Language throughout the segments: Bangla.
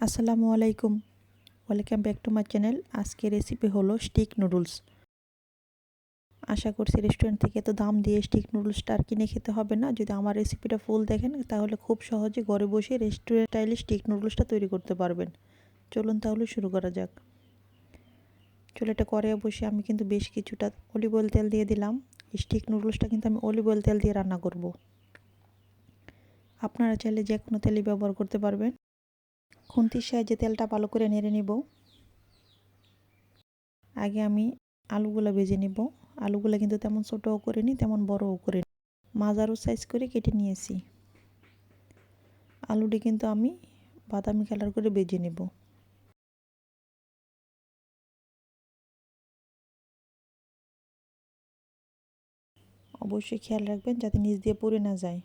আসসালামু আলাইকুম। Welcome back to my channel. আজকে রেসিপি হলো স্টিক নুডলস আশা করছি রেস্টুরেন্ট থেকে তো দাম দিয়ে স্টিক নুডলসটা আর কিনে খেতে হবে না। যদি আমার রেসিপিটা ফুল দেখেন, তাহলে খুব সহজে ঘরে বসে রেস্টুরেন্ট স্টাইলে স্টিক নুডলসটা তৈরি করতে পারবেন। চলুন তাহলে শুরু করা যাক। চুলাটা করে বসে আমি কিন্তু বেশ কিছুটা অলিভ অয়েল তেল দিয়ে দিলাম। স্টিক নুডলসটা কিন্তু আমি অলিভ অয়েল তেল দিয়ে রান্না করব। আপনারা চাইলে যে কোনো তেলই ব্যবহার করতে পারবেন। খুন্তির সাহায্যে তেলটা ভালো করে নেড়ে নিব। আগে আমি আলুগুলো ভেজে নিব। আলুগুলো কিন্তু তেমন ছোটও করিনি, তেমন বড়ও করিনি। মাজারও সাইজ করে কেটে নিয়েছি। আলুটি কিন্তু আমি বাদামি কালার করে ভেজে নেব। অবশ্যই খেয়াল রাখবেন যাতে নিচ দিয়ে পড়ে না যায়।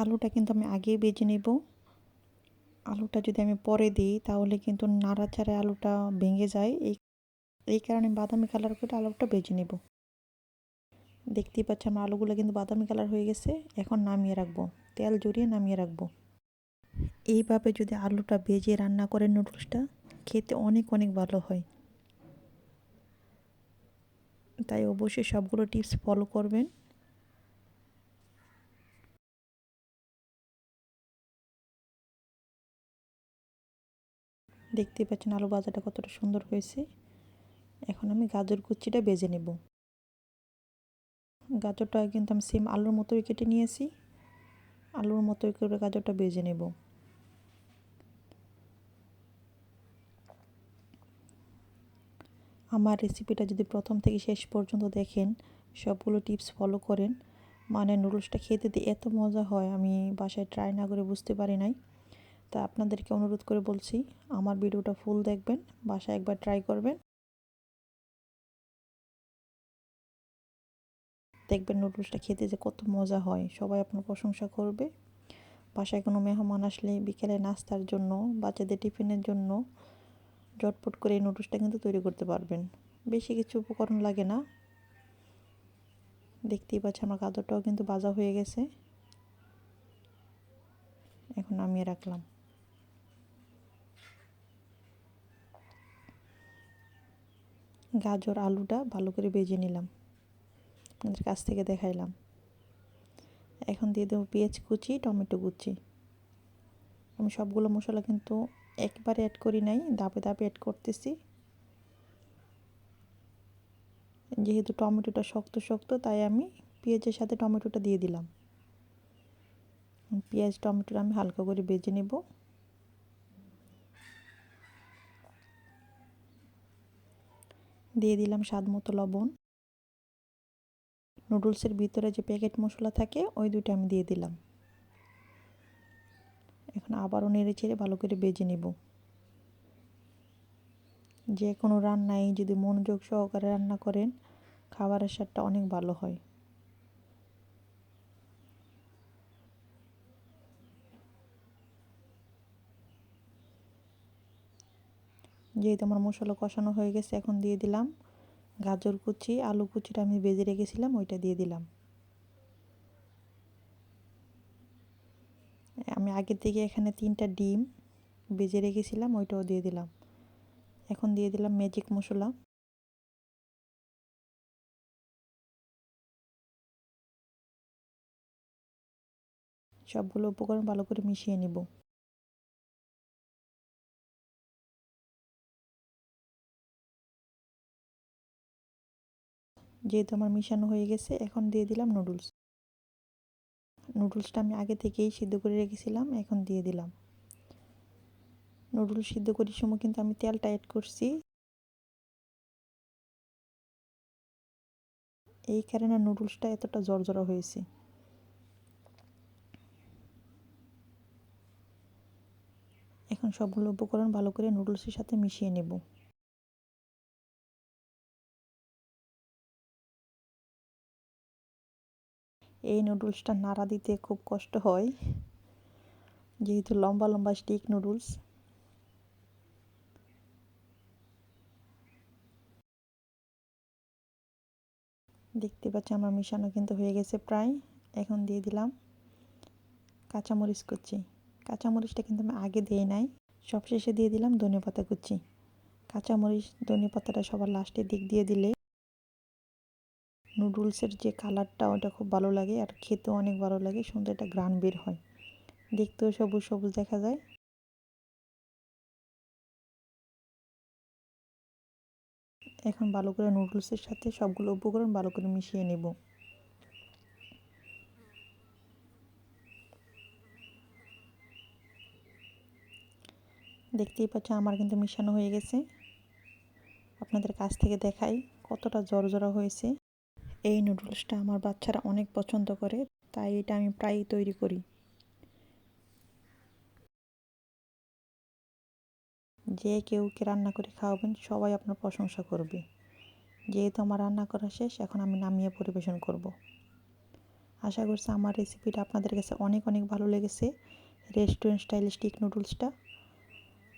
আলুটা কিন্তু আমি আগেই বেজে নেব। আলুটা যদি আমি পরে দিই, তাহলে কিন্তু নাড়াচাড়ে আলুটা ভেঙে যায়। এই এই কারণে বাদামি কালার করে আলুটা বেজে নেব। দেখতেই পাচ্ছি আমার আলুগুলো কিন্তু বাদামি কালার হয়ে গেছে। এখন নামিয়ে রাখব। তেল জড়িয়ে নামিয়ে রাখব। এইভাবে যদি আলুটা ভেজে রান্না করেন নুডলসটা, খেতে অনেক অনেক ভালো হয়। তাই অবশ্যই সবগুলো টিপস ফলো করবেন। দেখতে পাচ্ছেন আলু ভাজাটা কতটা সুন্দর হয়েছে। এখন আমি গাজর কুচিটা বেজে নেব। গাজরটা কিন্তু আমি সেম আলুর মতোই কেটে নিয়েছি। আলুর মতোই করে গাজরটা বেজে নেব। আমার রেসিপিটা যদি প্রথম থেকে শেষ পর্যন্ত দেখেন, সবগুলো টিপস ফলো করেন মানে নুডলসটা খেতে এত মজা হয়, আমি বাসায় ট্রাই না করে বুঝতে পারি নাই। তা আপনাদেরকে অনুরোধ করে বলছি, আমার ভিডিওটা ফুল দেখবেন, বাসায় একবার ট্রাই করবেন। দেখবেন নুডলসটা খেতে যে কত মজা হয়, সবাই আপনার প্রশংসা করবে। বাসায় কোনো মেহমান আসলে বিকেলে নাস্তার জন্য, বাচ্চাদের টিফিনের জন্য জটপট করে এই নুডলসটা কিন্তু তৈরি করতে পারবেন। বেশি কিছু উপকরণ লাগে না। দেখতেই পাচ্ছি আমার গাজরটাও কিন্তু বাজা হয়ে গেছে। এখন নামিয়ে রাখলাম। গাজর, আলুটা ভালো করে বেজে নিলাম। আপনাদের কাছ থেকে দেখাইলাম। এখন দিয়ে দেবো পেঁয়াজ কুচি, টমেটো কুচি। আমি সবগুলো মশলা কিন্তু একবারে অ্যাড করি নাই দাপে দাপে অ্যাড করতেছি। যেহেতু টমেটোটা শক্ত শক্ত, তাই আমি পেঁয়াজের সাথে টমেটোটা দিয়ে দিলাম। পেঁয়াজ, টমেটোটা আমি হালকা করে বেজে নেব। দিয়ে দিলাম স্বাদ মতো লবণ। নুডলসের ভিতরে যে প্যাকেট মশলা থাকে, ওই দুটো আমি দিয়ে দিলাম। এখন আবারও নেড়ে চেড়ে ভালো করে বেজে নেব। যে কোনো রান্নায় যদি মনোযোগ সহকারে রান্না করেন, খাবারের স্বাদটা অনেক ভালো হয়। যেহেতু আমার মশলা কষানো হয়ে গেছে, এখন দিয়ে দিলাম গাজর কুচি, আলু কুচিটা আমি বেজে রেখেছিলাম, ওইটা দিয়ে দিলাম। আমি আগে থেকে এখানে তিনটা ডিম বেজে রেখেছিলাম, ওইটাও দিয়ে দিলাম। এখন দিয়ে দিলাম ম্যাজিক মশলা। সবগুলো উপকরণ ভালো করে মিশিয়ে নিব। যেহেতু আমার মিশানো হয়ে গেছে, এখন দিয়ে দিলাম নুডলস নুডলসটা আমি আগে থেকেই সিদ্ধ করে রেখেছিলাম, এখন দিয়ে দিলাম। নুডলস সিদ্ধ করার সময় কিন্তু আমি তেলটা অ্যাড করছি। এই কারণে নুডলসটা এতটা জর্জরা হয়েছে। এখন সবগুলো উপকরণ ভালো করে নুডলসের সাথে মিশিয়ে নেব। এই নুডলসটা নাড়া দিতে খুব কষ্ট হয়। যেহেতু লম্বা লম্বা স্টিক নুডলস। দেখতে পাচ্ছি আমার মিশানো কিন্তু হয়ে গেছে প্রায়। এখন দিয়ে দিলাম কাঁচামরিচ কুচি। কাঁচামরিচটা কিন্তু আমি আগে দিয়ে নাই। সবশেষে দিয়ে দিলাম ধনে পাতা কুচি। কাঁচামরিচ ধনে পাতাটা সবার লাস্টের দিক দিয়ে দিলে নুডলসের যে কালারটা, ওটা খুব ভালো লাগে আর খেতেও অনেক ভালো লাগে, সুন্দর একটা গ্রান বের হয়। দেখতেও সবুজ সবুজ দেখা যায়। এখন ভালো করে নুডলসের সাথে সবগুলো উপকরণ ভালো করে মিশিয়ে নেব। দেখতেই পাচ্ছেন আমার কিন্তু মিশানো হয়ে গেছে। আপনাদের কাছ থেকে দেখাই কতটা জড়জড়া হয়েছে। এই নুডলসটা আমার বাচ্চারা অনেক পছন্দ করে, তাই এটা আমি প্রায়ই তৈরি করি। যে কেউ কে রান্না করে খাওয়াবেন, সবাই আপনার প্রশংসা করবে। যেহেতু আমার রান্না করা শেষ, এখন আমি নামিয়ে পরিবেশন করব। আশা করছি আমার রেসিপিটা আপনাদের কাছে অনেক অনেক ভালো লেগেছে। রেস্টুরেন্ট স্টাইল স্টিক নুডলসটা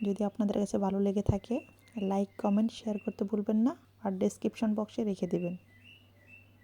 যদি আপনাদের কাছে ভালো লেগে থাকে লাইক কমেন্ট শেয়ার করতে ভুলবেন না। আর ডেসক্রিপশন বক্সে রেখে দেবেন।